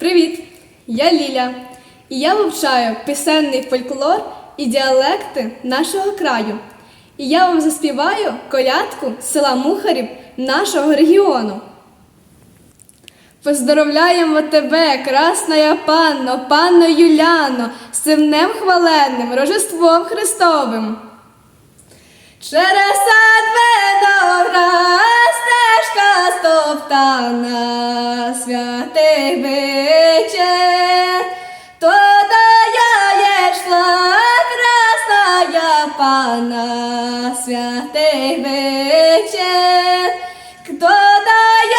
Привіт! Я Ліля, і я вивчаю пісенний фольклор і діалекти нашого краю. І я вам заспіваю колядку села Мухарів нашого регіону. Поздоровляємо тебе, красна панно, панно Юляно, з цим днем хваленним, Рождеством Христовим. Через сад виноград, стежка стоптана, святий то я йшла, красная пана, святий вечір, хто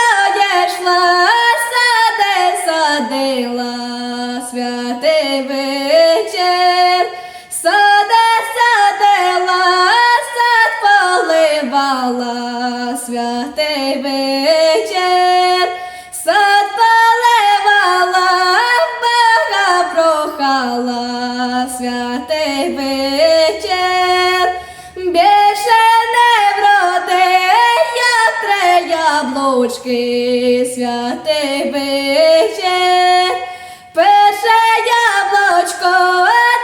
я йшла, сади садила, святий вечір, сади садила, сад поливала, святий вечір, яблучки, святий вечір, перше яблучко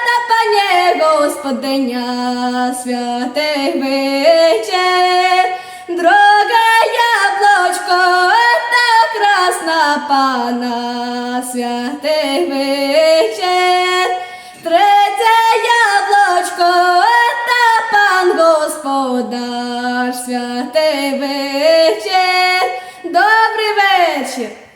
та пані господиня, святий вечір, друге яблучко та красна пана, святий вечір, третє яблучко та пан господар, святий вечір, вечір.